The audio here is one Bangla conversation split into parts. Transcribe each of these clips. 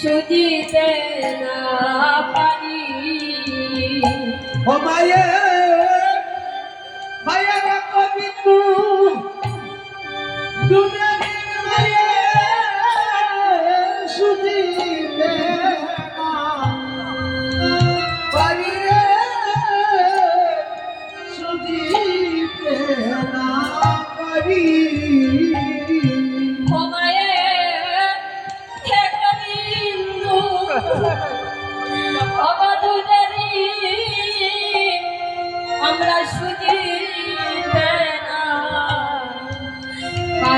সুজিতে না পারি। ও মায়ে মায়ে রে কবি তু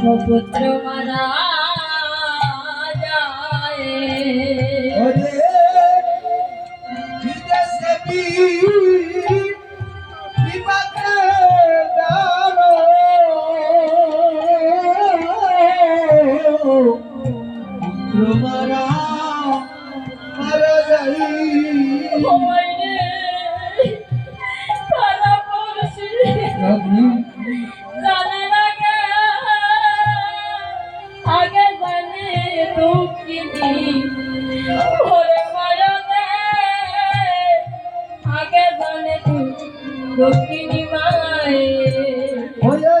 পুত্র মারা মারা মারা যাই। দুঃখিনী ওরে মারবে আগে জানে জানে দুঃখিনী মায় ওইরে